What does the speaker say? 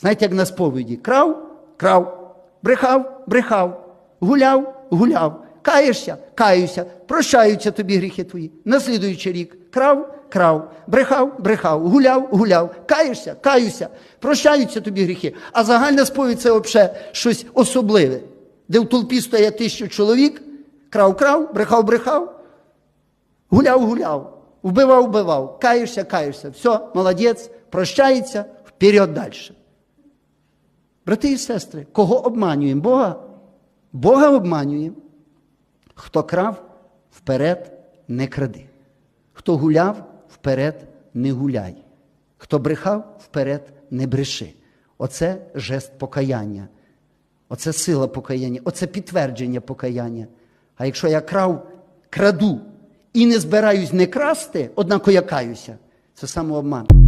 Знаєте, як на сповіді: крав, крав, брехав, брехав, гуляв, гуляв, каєшся, каюся, прощаються тобі гріхи твої. Наслідуючий рік крав, крав, брехав, брехав, гуляв, гуляв, каєшся, каюся, прощаються тобі гріхи. А загальна сповідь це взагалі щось особливе, де в толпі стоять тисячу чоловік, крав, крав, брехав, брехав, гуляв, гуляв, вбивав, вбивав, каєшся, каєшся. Все, молодець, прощається, вперед далі. Брати і сестри, кого обманюємо? Бога? Бога обманюємо. Хто крав, вперед не кради. Хто гуляв, вперед не гуляй. Хто брехав, вперед не бреши. Оце жест покаяння. Оце сила покаяння, оце підтвердження покаяння. А якщо я крав, краду і не збираюсь не красти, однако я каюся, це самообман.